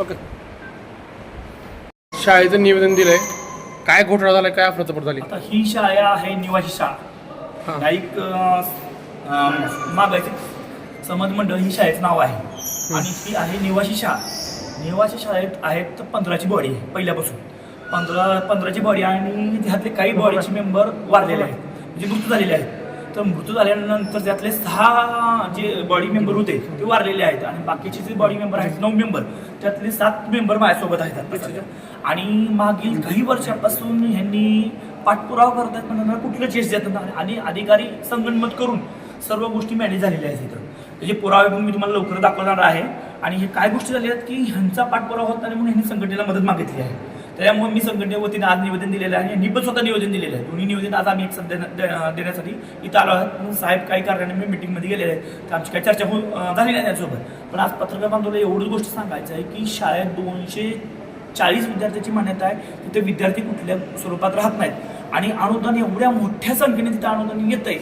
Okay. शाळेचं निवेदन दिलंय. काय घोटाळा झालाय काय अफरातफर झाली? आता ही शाळा आहे निवासी हा. शाळा गाईक मागायचे. समाज मंडळ ही शाळेचं नाव आहे. आणि ही आहे निवासी शाळा. निवासी शाळेत आहेत तर पंधराची बॉडी आहे पहिल्यापासून. पंधरा पंधराची बॉडी आणि त्यातले काही बॉडीचे मेंबर वारलेले आहेत. म्हणजे मृत्यू झालेले आहेत. तर मृत्यू झाल्यानंतर त्यातले सहा जे बॉडी मेंबर होते ते वारलेले आहेत. आणि बाकीचे जे बॉडी मेंबर आहेत नऊ मेंबर त्यातले सात मेंबर माझ्यासोबत आहेत. आणि मागील काही वर्षापासून ह्यांनी पाठपुरावा करतात पण कुठलं चेस देत नाही. आणि अधिकारी संगनमत करून सर्व गोष्टी मॅनेज झालेल्या आहेत इथं. त्याचे पुरावे पण मी तुम्हाला लवकर दाखवणार आहे. आणि हे काय गोष्टी झाल्या आहेत की ह्यांचा पाठपुरावा होत नाही म्हणून ह्यांनी संघटनेला मदत मागितली आहे. त्यामुळे मी संघटनेवतीने आज निवेदन दिलेलं आहे आणि पण स्वतः निवेदन दिलेलं आहे. दोन्ही निवेदन आज आम्ही एक सध्या देण्यासाठी इथं आलो आहोत. साहेब काही कारणाने मी मिटिंगमध्ये गेलेले आहेत. तर आमची काही चर्चा हो झाली नाही त्यांच्यासोबत. पण आज पत्रकार बांधवला एवढंच गोष्ट सांगायचं आहे की शाळेत दोनशे चाळीस विद्यार्थ्याची मान्यता आहे. तिथे विद्यार्थी कुठल्या स्वरूपात राहत नाहीत. आणि अनुदान एवढ्या मोठ्या संख्येने तिथं अनुदान येत आहे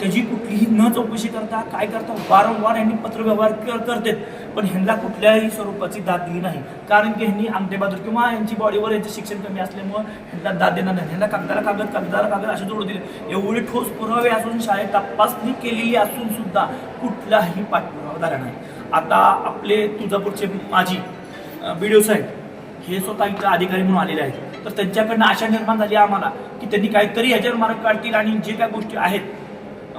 त्याची कुठलीही न चौकशी करता काय करता वारंवार यांनी पत्रव्यवहार कर- करतात. पण ह्यांना कुठल्याही स्वरूपाची दाद दिली नाही. कारण की ह्यांनी आमटेबहादूर किंवा यांची बॉडीवर यांचं शिक्षण कमी असल्यामुळं ह्यांना दाद देणार नाही. ह्यांना कागदाला कागद कागदाला कागद असे जोडू दिले. एवढे ठोस पुरावे असून शाळेत तपासणी केलेली असून सुद्धा कुठलाही पाठपुरावा झाला नाही. आता आपले तुळजापूरचे माजी बी डी ओ साहेब हे स्वतः इथं अधिकारी म्हणून आलेले आहेत. तर त्यांच्याकडनं आशा निर्माण झाली आम्हाला की त्यांनी काहीतरी ह्याच्यावर मार्ग काढतील आणि जे काय गोष्टी आहेत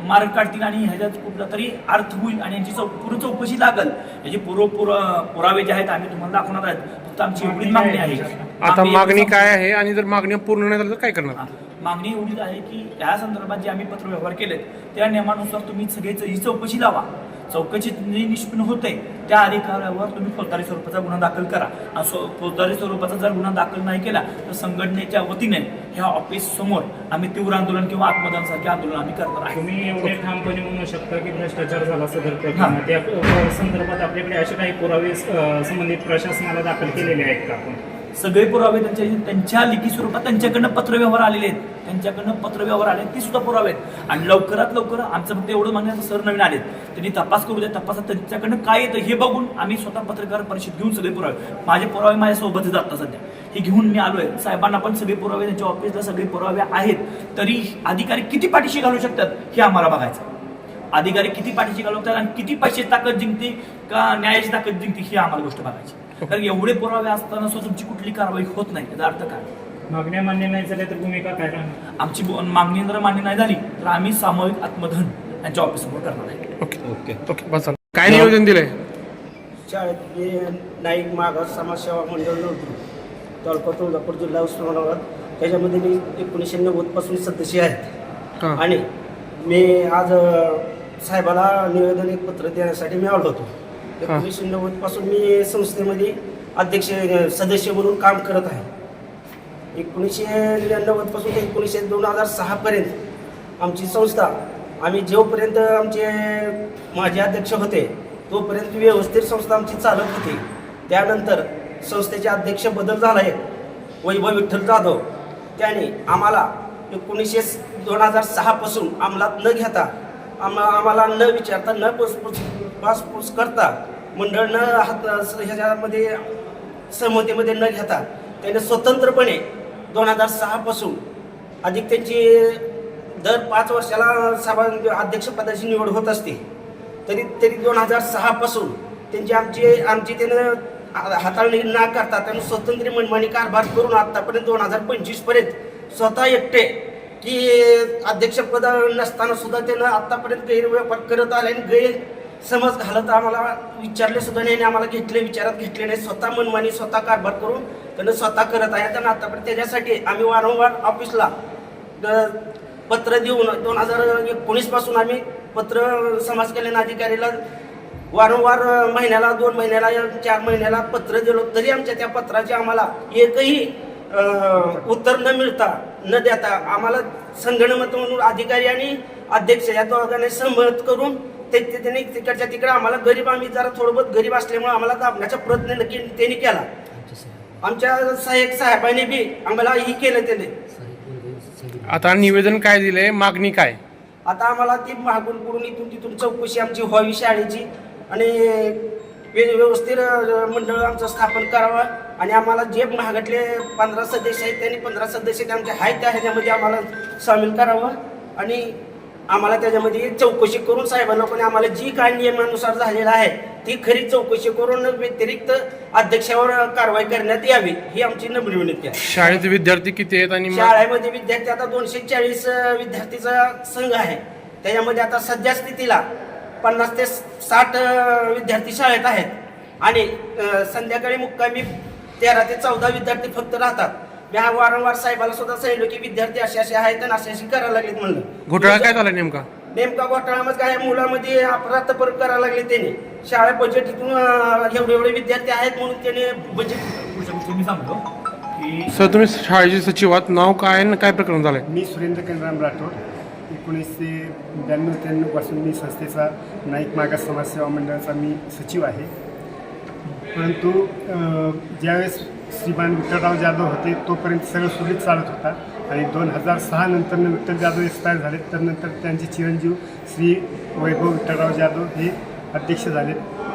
मार्ग काढतील आणि ह्याच्यात कुठला तरी अर्थ होईल आणि यांची चौ पूर्ण चौकशी लागल. याचे पूर्व पुर पुरावे जे आहेत आम्ही तुम्हाला दाखवणार आहेत. फक्त आमची एवढीच मागणी आहे. आता मागणी काय आहे आणि जर मागणी पूर्ण नाही झाली तर काय करणार. मागणी एवढीच आहे की या संदर्भात जे आम्ही पत्रव्यवहार केलेत त्या नियमानुसार तुम्ही सगळे ही चौकशी लावा. चौकशी निष्पन्न होते त्या अधिकाऱ्यावर तुम्ही फौजदारी स्वरूपाचा गुन्हा दाखल करा. आणि फौजदारी स्वरूपाचा जर गुन्हा दाखल नाही केला तर संघटनेच्या वतीने ह्या ऑफिस समोर आम्ही तीव्र आंदोलन किंवा आत्मदानसारखे आंदोलन आम्ही करणार आहे तुम्ही एवढे ठामपणे म्हणू शकता की भ्रष्टाचार झाला सदर. प्रकरणात. त्या संदर्भात आपल्याकडे असे काही पुरावे संबंधित प्रशासनाला दाखल केलेले आहेत का आपण? सगळे पुरावे त्यांच्या त्यांच्या लिखी स्वरूपात त्यांच्याकडनं पत्रव्यवहार आलेले आहेत. त्यांच्याकडनं पत्रव्यवहार आले आहेत, ती सुद्धा पुरावे आहेत. आणि लवकरात लवकर आमचं फक्त एवढं म्हणण्याचं सर नवीन आलेत. त्यांनी तपास करू द्या तपासात त्यांच्याकडनं काय येतं हे बघून आम्ही स्वतः पत्रकार परिषद घेऊन सगळे पुरावे. माझे पुरावे माझ्यासोबतच जातात सध्या. हे घेऊन मी आलोय. साहेबांना पण सगळे पुरावे त्यांच्या ऑफिसला सगळे पुरावे आहेत. तरी अधिकारी किती पाठीशी घालू शकतात हे आम्हाला बघायचं अधिकारी किती पाठीशी घालवतात आणि किती पैसे ताकद जिंकते का न्यायाची ताकद जिंकते ही आम्हाला गोष्ट बघायची कारण एवढे पुरावे असताना सुद्धा तुमची कुठली कारवाई होत नाही याचा अर्थ काय? मागण्या मान्य नाही झाल्या तर भूमिका काय राहणार? आमची बो- मागणी जर मान्य नाही झाली तर आम्ही सामूहिक आत्मधन यांच्या ऑफिससमोर करणार आहे. ओके. ओके. ओके बस झालं. काय निवेदन दिलंय? शाळेत मी नाईक मागास समाजसेवा मंडळ नव्हतो तालुका तुळजापूर जिल्हा उस्मानाबाद. त्याच्यामध्ये मी एकोणीसशे नव्वदपासून सदस्य आहेत. हां. आणि मी आज अ, साहेबाला निवेदन एक पत्र देण्यासाठी मी आलो होतो. एकोणीसशे नव्वदपासून मी संस्थेमध्ये अध्यक्ष सदस्य म्हणून काम करत आहे. एकोणीसशे नव्वदपासून ते एकोणीसशे दोन हजार सहापर्यंत आमची संस्था आम्ही जोपर्यंत आमचे माजी अध्यक्ष होते तोपर्यंत व्यवस्थित संस्था आमची चालत होती. त्यानंतर संस्थेचे अध्यक्ष बदल झाला. एक वैभव विठ्ठल जाधव त्याने आम्हाला एकोणीसशे दोन हजार सहापासून अंमलात न घेता आम्हा आम्हाला न विचारता न पासपूस करता मंडळ न हात ह्याच्यामध्ये सहमतीमध्ये न घेता त्याने स्वतंत्रपणे दोन हजार सहापासून अधिक त्यांची दर पाच वर्षाला सभा अध्यक्षपदाची निवड होत असते. तरी तरी दोन हजार सहापासून त्यांची आमची आमची त्यानं हा- हाताळणी न करता त्यानं स्वतंत्र मनमानी कारभार करून आत्तापर्यंत दोन हजार पंचवीसपर्यंत स्वतः एकटे की अध्यक्षपद नसताना सुद्धा त्यानं आत्तापर्यंत गैरव्यापार करत आले आणि गैर समज घालत आम्हाला विचारले सुद्धा नाही आणि आम्हाला घेतले विचारात घेतले नाही. स्वतः मनमानी स्वतः कारभार करून त्यांना स्वतः करत आहे. त्यांना आतापर्यंत त्याच्यासाठी आम्ही वारंवार ऑफिसला द- पत्र देऊन दोन हजार एकोणीसपासून आम्ही पत्र समाज कल्याण अधिकारीला वारंवार महिन्याला दोन महिन्याला चार महिन्याला पत्र दिलो. तरी आमच्या त्या पत्राचे आम्हाला एकही उत्तर न मिळता न देता आम्हाला संगणमत म्हणून अधिकारी आणि अध्यक्ष या दोघांनी सहमत करून ते ते- त्यांनी तिकडच्या तिकडे आम्हाला गरीब आम्ही जरा थोडं बहुत गरीब असल्यामुळे आम्हाला दाबण्याचा प्रयत्न नक्की त्यांनी केला. आमच्या सहाय्यक साहेबांनी बी आम्हाला ही केलं त्याने. आता निवेदन काय दिलंय? मागणी काय? आता आम्हाला ती मागून पुढून इथून तिथून चौकशी आमची व्हावी शाळेची आणि व्य- व्यवस्थित मंडळ आमचं स्थापन करावं आणि आम्हाला जे महागातले पंधरा सदस्य आहेत त्यांनी पंधरा सदस्य ते आमचे आहेत त्या ह्याच्यामध्ये आम्हाला सामील करावं आणि आम्हाला त्याच्यामध्ये चौकशी करून साहेब लोकांनी आम्हाला जी काय नियमानुसार झालेलं आहे ती खरी चौकशी करून व्यतिरिक्त अध्यक्षावर कारवाई करण्यात यावी ही आमची नम्र विनंती आहे. शाळेचे विद्यार्थी किती आहेत आणि शाळेमध्ये विद्यार्थी आता दोनशे चाळीस विद्यार्थीचा संघ आहे. त्याच्यामध्ये आता सध्या स्थितीला पन्नास ते साठ विद्यार्थी शाळेत आहेत. आणि संध्याकाळी मुक्कामी तेरा ते चौदा विद्यार्थी फक्त राहतात. मी हा वारंवार साहेबाला सुद्धा सांगितलं की विद्यार्थी असे असे आहेत आणि असे असे करायला लागलेत म्हणलं. घोटाळा काय झाला नेमका? नेमका घोटाळा मग काय? मुलामध्ये अपराध परत करायला लागले त्यांनी. शाळा बजेट इथून एवढे एवढे विद्यार्थी आहेत म्हणून त्याने बजेट मी सांगतो की सर तुम्ही शाळेचे सचिव आहात. नाव काय आणि काय प्रकरण झालंय? मी सुरेंद्र कनराम राठोड. एकोणीसशे ब्याण्णव त्र्याण्णवपासून मी संस्थेचा नाईक मागास समाजसेवा मंडळाचा मी सचिव आहे. परंतु ज्यावेळेस श्रीमान विठ्ठलराव जाधव होते तोपर्यंत सगळं सुरळीत चालत होता. आणि दोन हजार सहा नंतरनं विठ्ठल जाधव एक्सपायर झाले तर नंतर त्यांचे चिरंजीव श्री वैभव विठ्ठलराव जाधव हे अध्यक्ष झाले.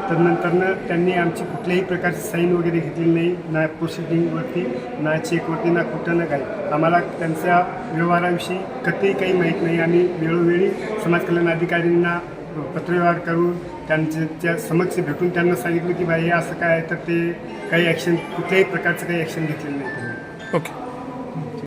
तर नंतरनं त्यांनी आमची कुठल्याही प्रकारची साईन वगैरे घेतलेली नाही ना प्रोसिडिंगवरती ना चेकवरती ना कुठं ना काही. आम्हाला त्यांच्या व्यवहाराविषयी कधीही काही माहीत नाही. आणि वेळोवेळी समाज कल्याण अधिकाऱ्यांना पत्रव्यवहार करून त्यांच्या त्या समक्ष भेटून त्यांना सांगितलं की बाई हे असं काय तर ते काही ॲक्शन कुठल्याही प्रकारचं काही ॲक्शन घेतलेलं नाही. ओके